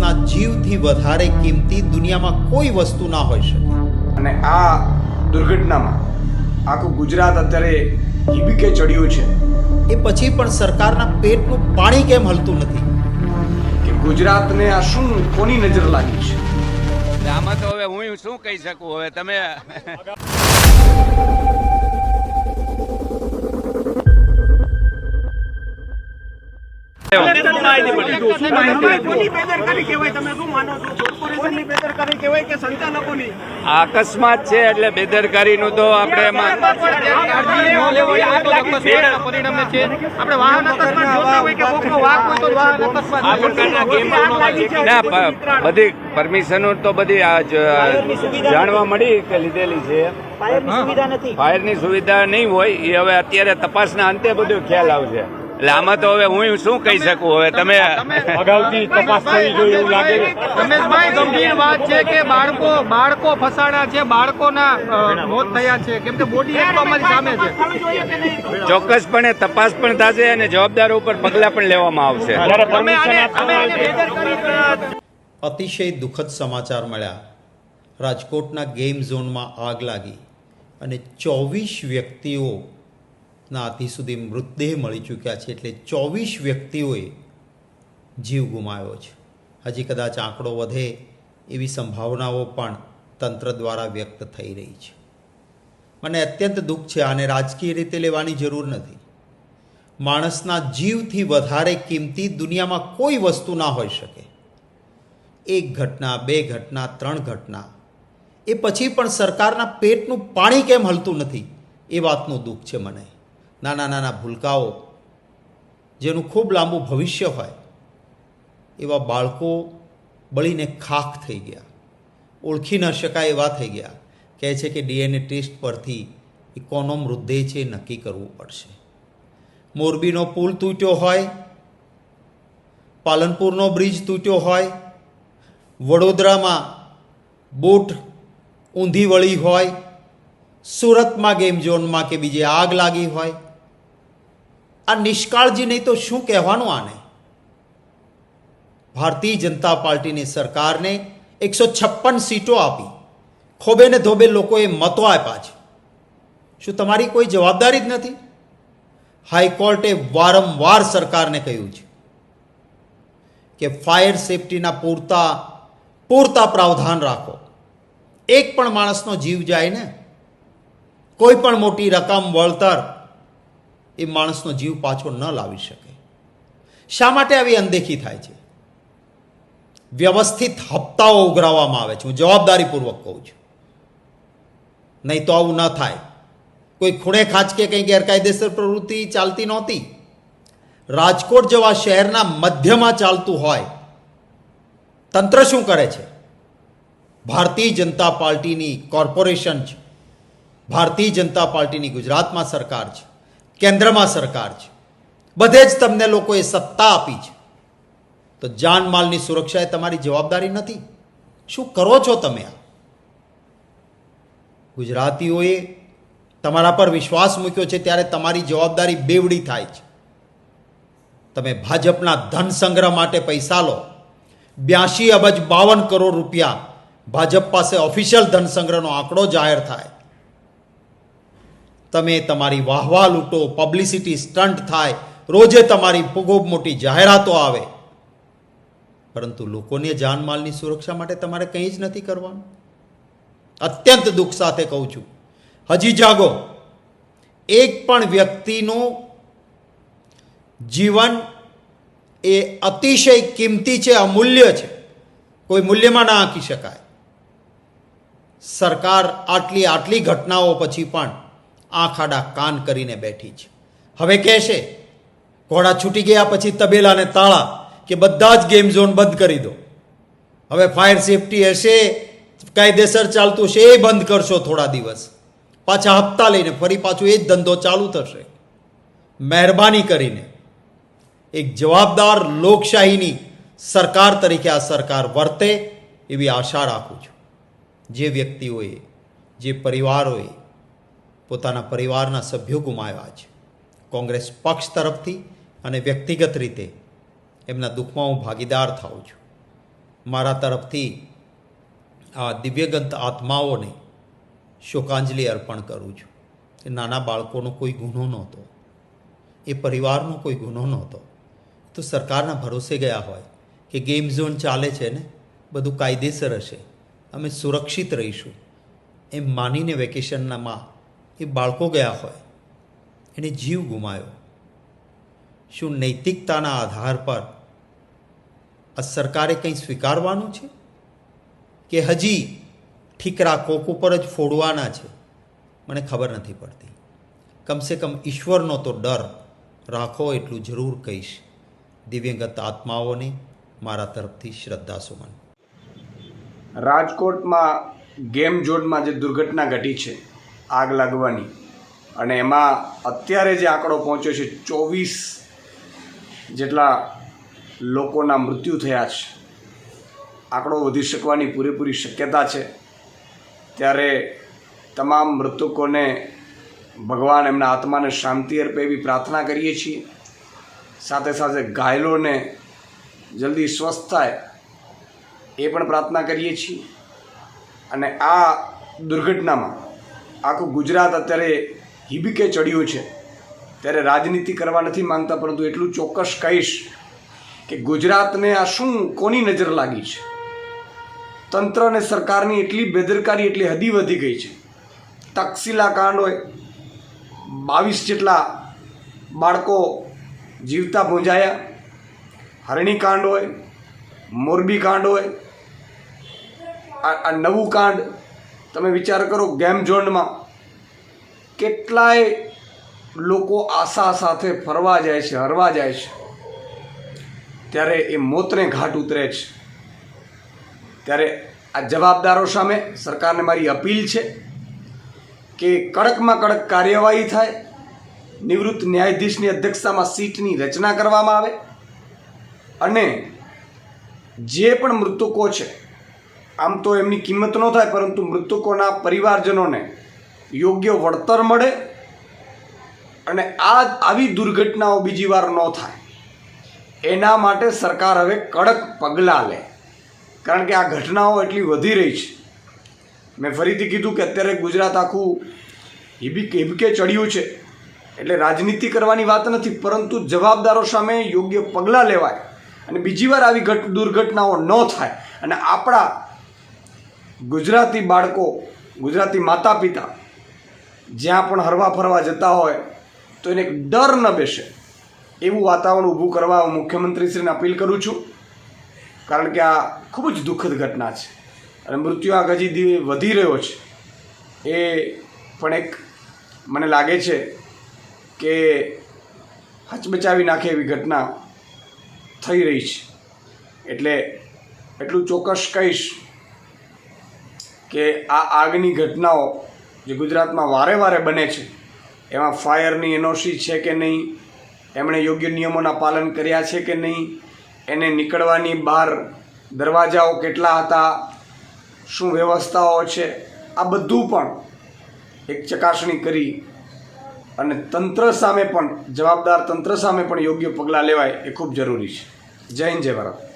માણસના જીવથી વધારે કિંમતી દુનિયામાં કોઈ વસ્તુ ના હોઈ શકે. અને આ દુર્ઘટનામાં આખું ગુજરાત અત્યારે હિબીકે ચડ્યું છે. એ પછી પણ સરકારના પેટનું પાણી કેમ હલતું નથી? કે ગુજરાતને આ શું કોની નજર લાગી છે? એટલે આમાં તો હવે હું શું કહી શકું? હવે તમે આ છે એટલે આગ લાગી છે ના પ- બધી પરમિશનો તો બધી જાણવા મળી કે લીધેલી છે. ફાયરની સુવિધા નહીં હોય એ હવે અત્યારે તપાસના અંતે બધું ખ્યાલ આવશે. એટલે આમાં તો હવે હું શું કહી શકું? હવે તમે અગાઉથી તપાસ થવી જોઈએ એવું લાગે રમેશભાઈ ગંભીર વાત છે કે બાળકો બાળકો ફસાણા છે બાળકોના મોત થયા છે. કેમ કે બોડી એક અમારી સામે છે. ચોક્કસપણે તપાસ પણ થશે અને જવાબદારો ઉપર પગલાં પણ લેવામાં આવશે. અતિશય દુઃખદ સમાચાર મળ્યા. રાજકોટના ગેમ ઝોનમાં આગ લાગી અને ચોવીસ વ્યક્તિઓના આથી સુધી મૃતદેહ મળી ચૂક્યા છે એટલે ચોવીસ વ્યક્તિઓએ જીવ ગુમાવ્યો છે. હજી કદાચ આંકડો વધે એવી સંભાવનાઓ પણ તંત્ર દ્વારા વ્યક્ત થઈ રહી છે. મને અત્યંત દુઃખ છે, આને રાજકીય રીતે લેવાની જરૂર નથી. માણસના જીવથી વધારે કિંમતી દુનિયામાં કોઈ વસ્તુ ના હોઈ શકે. એક ઘટના, બે ઘટના, ત્રણ ઘટના. એ પછી પણ સરકારના પેટનું પાણી કેમ હલતું નથી? એ વાતનું દુઃખ છે મને. નાના નાના ભૂલકાઓ, જેનું ખૂબ લાંબુ ભવિષ્ય હોય, એવા બાળકો બળીને ખાખ થઈ ગયા. ઓળખી ન શકાય એવા થઈ ગયા. કહે છે કે ડીએનએ ટેસ્ટ પરથી એ કોનો મૃતદેહ છે, નક્કી કરવું પડશે. મોરબીનો પુલ તૂટ્યો હોય, પાલનપુરનો બ્રિજ તૂટ્યો હોય, વડોદરામાં બોટ ઊંધી વળી હોય, સુરતમાં ગેમ ઝોનમાં કે બીજે આગ લાગી હોય આ નિષ્કાળજી નહીં તો શું કહેવાનું આને? ભારતીય જનતા પાર્ટીની સરકારને એકસો છપ્પન સીટો આપી. ખોબે ને ધોબે લોકોએ મતો આપ્યા છે. શું તમારી કોઈ જવાબદારી જ નથી? હાઈકોર્ટે વારંવાર સરકારને કહ્યું છે કે ફાયર સેફટીના પૂરતા પૂરતા પ્રાવધાન રાખો. એક પણ માણસનો જીવ જાય ને, કોઈ પણ મોટી રકમ વળતર એ માણસનો જીવ પાછો ન લાવી શકે. શા માટે આવી અનદેખી થાય છે? વ્યવસ્થિત હપ્તાઓ ઉઘરાવવામાં આવે છે. હું જવાબદારીપૂર્વક કહું છું. નહીં તો આવું ન થાય. કોઈ ખૂણે ખાંચકે કંઈ ગેરકાયદેસર પ્રવૃત્તિ ચાલતી નહોતી. રાજકોટ જેવા શહેરના મધ્યમાં ચાલતું હોય, તંત્ર શું કરે છે? ભારતીય જનતા પાર્ટીની કોર્પોરેશન છે. ભારતીય જનતા પાર્ટીની ગુજરાતમાં સરકાર છે. કેન્દ્રમાં સરકાર છે. બધે જ તમને લોકોએ સત્તા આપી છે. તો જાનમાલની સુરક્ષા એ તમારી જવાબદારી નથી. શું કરો છો તમે આ? ગુજરાતીઓએ તમારા પર વિશ્વાસ મૂક્યો છે ત્યારે તમારી જવાબદારી બેવડી થાય છે. તમે ભાજપના ધન સંગ્રહ માટે પૈસા લો. બ્યાસી અબજ બાવન કરોડ રૂપિયા ભાજપ પાસે ઓફિશિયલ ધન સંગ્રહનો આંકડો જાહેર થાય. તમે તમારી વાહવા લૂંટો પબ્લિસિટી સ્ટન્ટ થાય, રોજે તમારી ખૂબ મોટી જાહેરાતો આવે. પરંતુ લોકોને જાનમાલની સુરક્ષા માટે તમારે કંઈ જ નથી કરવાનું. અત્યંત દુઃખ સાથે કહું છું. હજી જાગો. એક પણ વ્યક્તિનું જીવન એ અતિશય કિંમતી છે, અમૂલ્ય છે. કોઈ મૂલ્યમાં ના આંકી શકાય. સરકાર આટલી આટલી ઘટનાઓ પછી પણ આંખ આડા કાન કરીને બેઠી છે. હવે કહેશે ઘોડા છૂટી ગયા પછી તબેલાને તાળા કે બધા જ ગેમ ઝોન બંધ કરી દો. હવે ફાયર સેફટી હશે, કાયદેસર ચાલતું હશે, એ બંધ કરશો થોડા દિવસ. પાછા હપ્તા લઈને ફરી પાછું એ જ ધંધો ચાલુ થશે. મહેરબાની કરીને એક જવાબદાર લોકશાહીની સરકાર તરીકે આ સરકાર વર્તે એવી આશા રાખું છું. જે વ્યક્તિઓએ, જે પરિવારોએ પોતાના પરિવારના સભ્યો ગુમાવ્યા છે. કોંગ્રેસ પક્ષ તરફથી અને વ્યક્તિગત રીતે એમના દુઃખમાં હું ભાગીદાર થાઉં છું. મારા તરફથી આ દિવ્યગંત આત્માઓને શોકાંજલિ અર્પણ કરું છું. કે નાના બાળકોનો કોઈ ગુનો નહોતો. એ પરિવારનો કોઈ ગુનો નહોતો. તો સરકારના ભરોસે ગયા હોય કે ગેમ ઝોન ચાલે છે ને, બધું કાયદેસર હશે. અમે સુરક્ષિત રહીશું. એમ માનીને વેકેશનમાં એ બાળકો ગયા હોય, એને જીવ ગુમાયો. શું નૈતિકતાના આધાર પર આ સરકારે કંઈ સ્વીકારવાનું છે? કે હજી ઠીકરા કોક ઉપર જ ફોડવાના છે? મને ખબર નથી પડતી. કમસે કમ ઈશ્વરનો તો ડર રાખો એટલું જરૂર કહીશ. દિવ્યંગત આત્માઓને મારા તરફથી શ્રદ્ધા સુમન. રાજકોટમાં ગેમ ઝોનમાં જે દુર્ઘટના ઘટી છે આગ લાગવાની. અને એમાં અત્યારે જે આંકડો પહોંચ્યો છે, ચોવીસ જેટલા લોકોના મૃત્યુ થયા છે. આંકડો વધી શકવાની પૂરેપૂરી શક્યતા છે. ત્યારે તમામ મૃતકોને ભગવાન એમના આત્માને શાંતિ અર્પે એવી પ્રાર્થના કરીએ છીએ. સાથે સાથે ઘાયલોને જલ્દી સ્વસ્થ થાય એ પણ પ્રાર્થના કરીએ છીએ. અને આ દુર્ઘટનામાં આખું ગુજરાત અત્યારે હિબીકે ચડ્યું છે. ત્યારે રાજનીતિ કરવા નથી માંગતા, પરંતુ એટલું ચોક્કસ કહીશ કે ગુજરાતને આ શું, કોની નજર લાગી છે? તંત્ર અને સરકારની એટલી બેદરકારી, એટલી હદી વધી ગઈ છે. તકસીલા કાંડ હોય, બાવીસ જેટલા બાળકો જીવતા ભૂંજાયા. હરણી કાંડ હોય, મોરબી કાંડ હોય, આ નવું કાંડ તમે વિચાર કરો ગેમ ઝોનમાં કેટલાય લોકો આશા સાથે ફરવા જાય છે, હરવા જાય છે. ત્યારે એ મોતને ઘાટ ઉતરે છે. ત્યારે આ જવાબદારો સામે સરકારને મારી અપીલ છે કે કડકમાં કડક કાર્યવાહી થાય, નિવૃત્ત ન્યાયાધીશની અધ્યક્ષતામાં સીટની રચના કરવામાં આવે અને જે પણ મૃતકો છે આમ તો એમની કિંમત ન થાય, પરંતુ મૃતકોના પરિવારજનોને યોગ્ય વળતર મળે અને આ આવી દુર્ઘટનાઓ બીજી વાર ન થાય. એના માટે સરકાર હવે કડક પગલાં લે. કારણ કે આ ઘટનાઓ એટલી વધી રહી છે. મેં ફરીથી કીધું કે અત્યારે ગુજરાત આખું હિબીક હિબકે ચડ્યું છે. એટલે રાજનીતિ કરવાની વાત નથી, પરંતુ જવાબદારો સામે યોગ્ય પગલાં લેવાય અને બીજી વાર આવી ઘટ દુર્ઘટનાઓ ન થાય. અને આપણા ગુજરાતી બાળકો, ગુજરાતી માતા પિતા જ્યાં પણ હરવા ફરવા જતા હોય, તો એને ડર ન બેસે. એવું વાતાવરણ ઊભું કરવા હું મુખ્યમંત્રીશ્રીને અપીલ કરું છું. કારણ કે આ ખૂબ જ દુઃખદ ઘટના છે. અને મૃત્યુ આંક હજી વધી રહ્યો છે. એ પણ એક મને લાગે છે કે હચમચાવી નાખે એવી ઘટના થઈ રહી છે. એટલે એટલું ચોક્કસ કહીશ કે આ આગની ઘટનાઓ જે ગુજરાતમાં વારે વારે બને છે, એમાં ફાયરની એનઓસી છે કે નહીં, એમણે યોગ્ય નિયમોના પાલન કર્યા છે કે નહીં, એને નીકળવાની બહાર દરવાજાઓ કેટલા હતા, શું વ્યવસ્થાઓ છે, આ બધું પણ એક ચકાસણી કરી અને તંત્ર સામે પણ, જવાબદાર તંત્ર સામે પણ યોગ્ય પગલાં લેવાય એ ખૂબ જરૂરી છે. જય હિન્દ, જય ભારત.